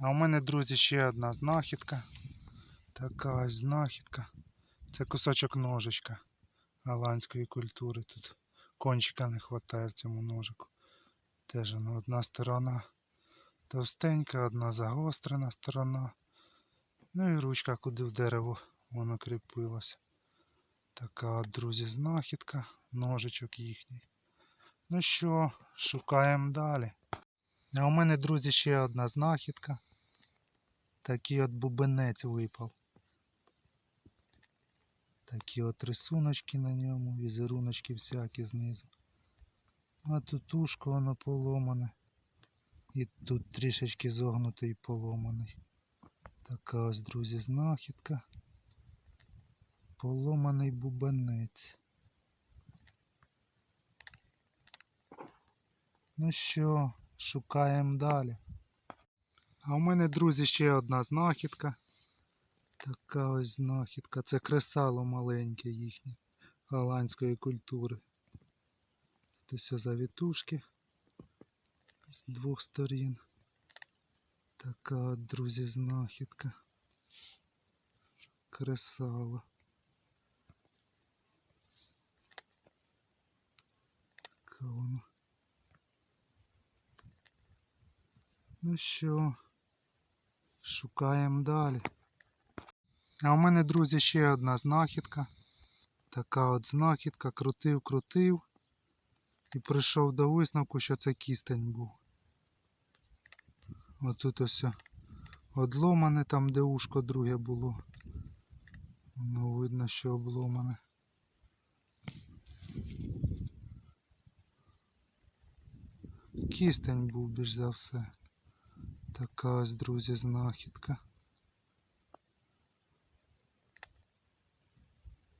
А у мене, друзі, ще одна знахідка. Така ось знахідка. Це кусочок ножичка голландської культури. Тут кончика не вистачає в цьому ножику. Теж воно одна сторона товстенька, одна загострена сторона. Ну і ручка, куди в дерево воно кріпилося. Така друзі, знахідка, ножичок їхній. Ну що, шукаємо далі. А у мене, друзі, ще одна знахідка. Такий от бубенець випав. Такі от рисуночки на ньому, візеруночки всякі знизу. А тут ушко воно поломане. І тут трішечки зогнутий і поломаний. Така ось, друзі, знахідка. Поломаний бубенець. Ну що, шукаємо далі. А у мене, друзі, ще одна знахідка. Така ось знахідка. Це кресало маленьке їхнє голландської культури. Тут все завітушки з двох сторін. Така от, друзі, знахідка. Кресало. Така воно. Ну що, шукаємо далі. А у мене, друзі, ще одна знахідка. Така от знахідка. Крутив, крутив. І прийшов до висновку, що це кістень був. Отут ось одломане, там де ушко друге було. Воно видно, що обломане. Кістень був більш за все. Така ось, друзі, знахідка.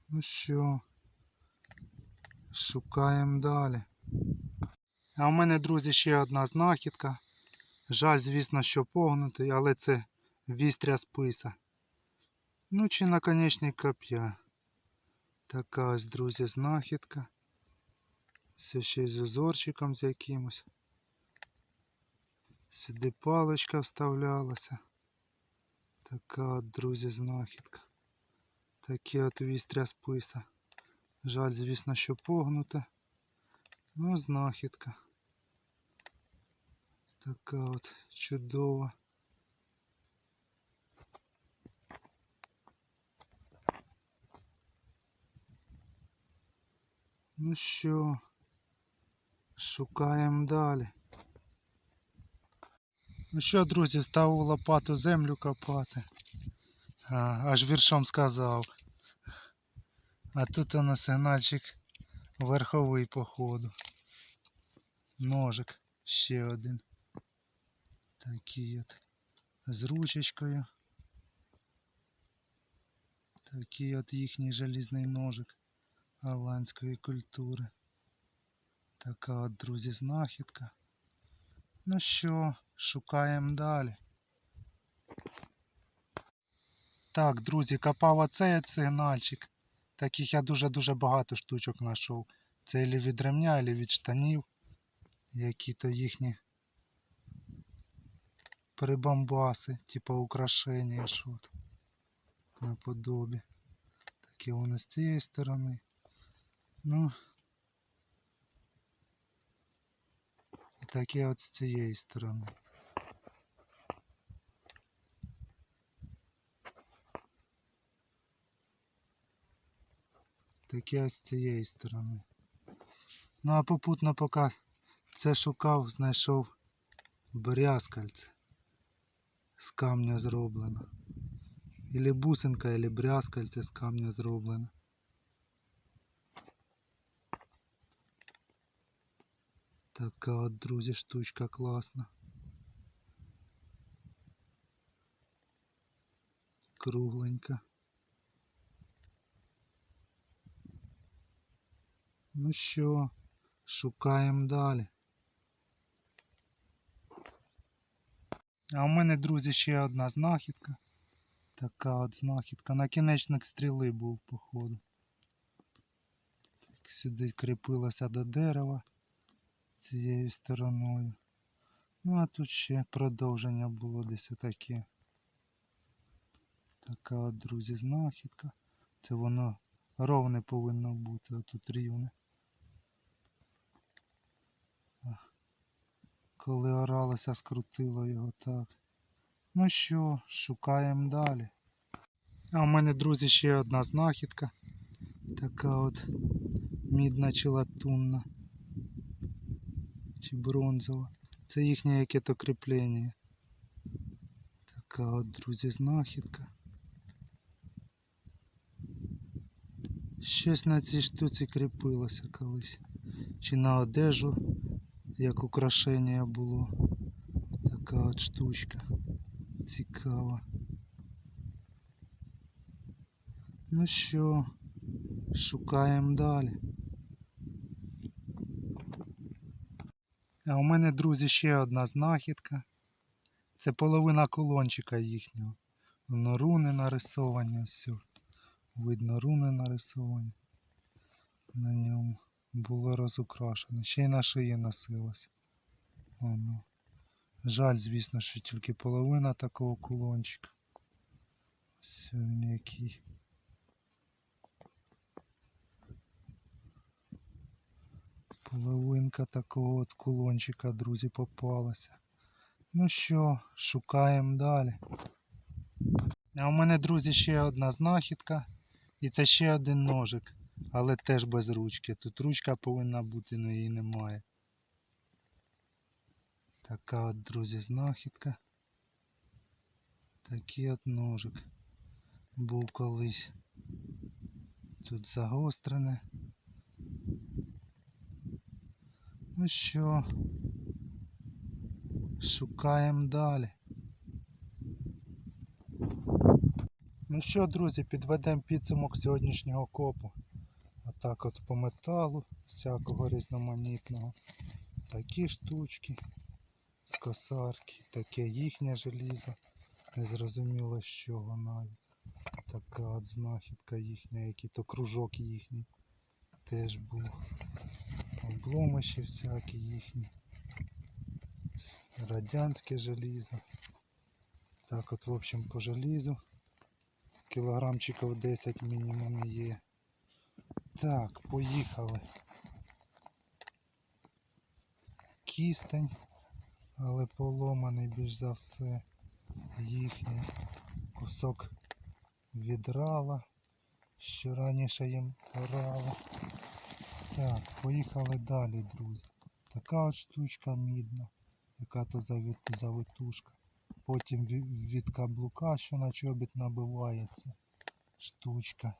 Ну що, шукаємо далі. А у мене, друзі, ще одна знахідка. Жаль, звісно, що погнутий, але це вістря списа. Ну чи наконечник коп'я. Така ось, друзі, знахідка. Все ще з узорчиком з якимось. Сюди паличка вставлялася. Така от, друзі, знахідка. Такі от вістря списа. Жаль, звісно, що погнута. Ну, знахідка. Така от чудова. Ну що, шукаємо далі. Ну що, друзі, став у лопату землю копати. А, аж віршом сказав. А тут у нас сигнальчик верховий походу. Ножик ще один. Такий от з ручечкою. Такий от їхній желізний ножик голландської культури. Така от, друзі, знахідка. Ну що, шукаємо далі. Так, друзі, копав оцей сигнальчик. Таких я дуже-дуже багато штучок знайшов. Це ілі від ремня, ілі від штанів. Які то їхні прибамбаси, типу украшення, що наподобі. Такі вони з цієї сторони. Ну і такі от з цієї сторони. Таке ось з цієї сторони. Ну а попутно поки це шукав, знайшов брязкальце з камня зроблено. Ілі бусинка, ілі брязкальце з камня зроблено. Така от, друзі, штучка класна. Кругленька. Ну що, шукаємо далі. А у мене, друзі, ще одна знахідка. Така от знахідка. Накінечник стріли був, походу. Так, сюди кріпилася до дерева цією стороною. Ну а тут ще продовження було десь отаке. Така от, друзі, знахідка. Це воно ровне повинно бути, а тут рівне. Коли оралося, скрутило його так. Ну що, шукаємо далі. А у мене, друзі, ще одна знахідка. Така от мідна чи латунна. Чи бронзова. Це їхнє яке-то кріплення. Така от, друзі, знахідка. Щось на цій штуці кріпилося колись. Чи на одежу, як украшення було. Така от штучка. Цікава. Ну що, шукаємо далі. А у мене, друзі, ще одна знахідка. Це половина колончика їхнього. Воно руни нарисовані, все. Видно, руни нарисовані. На ньому було розукрашено. Ще й на шиї носилось. Воно. Жаль, звісно, що тільки половина такого кулончика. Він який. Половинка такого от кулончика, друзі, попалася. Ну що, шукаємо далі. А у мене, друзі, ще одна знахідка. І це ще один ножик, але теж без ручки. Тут ручка повинна бути, але її немає. Така от, друзі, знахідка. Такий от ножик. Був колись. Тут загострене. Ну що, шукаємо далі. Ну що, друзі, підведемо підсумок сьогоднішнього копу. Отак от по металу, всякого різноманітного. Такі штучки з косарки, таке їхнє желізо. Незрозуміло з чого навіть. Така от знахідка їхня, який то кружок їхній теж був. Обломиші всякі їхні. Радянське желізо. Так от, в общем, по желізу. Кілограмчиків 10 мінімум є. Так, поїхали. Кістень, але поломаний більш за все. Їхній кусок відрала, що раніше їм орало. Так, поїхали далі, друзі. Така от штучка мідна, яка то завитушка. Потім від каблука, що на чобіт набивається. Штучка.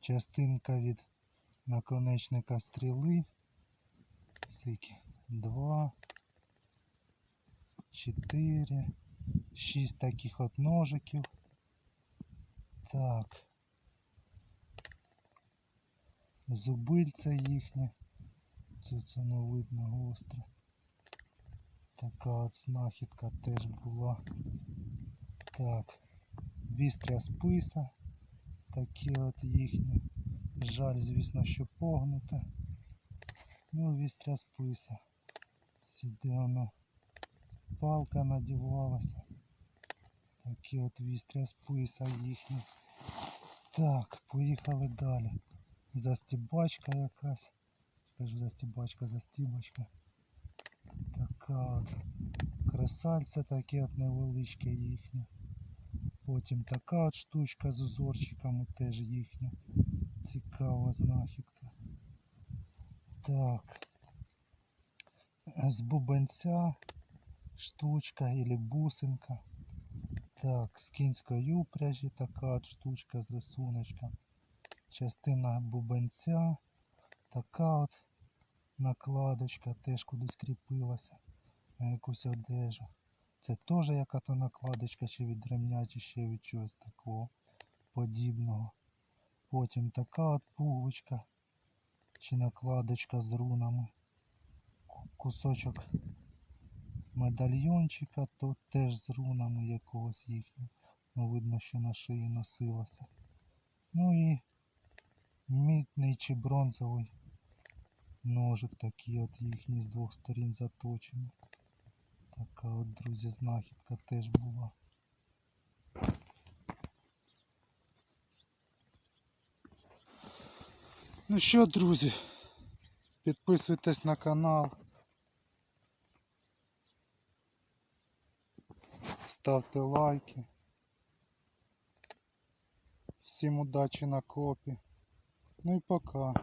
Частинка від наконечника стріли. Скільки? Два. Чотири. Шість таких от ножиків. Так. Зубильце їхнє. Тут воно видно гостре. Така от знахідка теж була. Так. Вістря списа. Такі от їхні. Жаль, звісно, що погнуте. Ну, вістря списа. Сюди воно палка надівалася. Такі от вістря списа їхні. Так, поїхали далі. Застібачка якась. Кажу застібачка, застібочка. Така от. Кресальце таке от невеличке їхнє. Потім така от штучка з узорчиками теж їхня. Цікава знахідка. Так. З бубенця штучка или бусинка. Так, з кінської упряжі така от штучка з рисуночком. Частина бубенця. Така от накладочка теж кудись кріпилася на якусь одежу. Це теж яка то накладочка чи від ремня, чи ще від чогось такого подібного. Потім така от пуговичка чи накладочка з рунами. Кусочок медальйончика, то теж з рунами якогось їхнього. Ну, видно, що на шиї носилося. Ну і мідний чи бронзовий Ножик такий от їхній з двох сторін заточений. Така от, друзі, знахідка теж була. Ну що, друзі, підписуйтесь на канал. Ставте лайки. Всім удачі на копі. Ну і пока.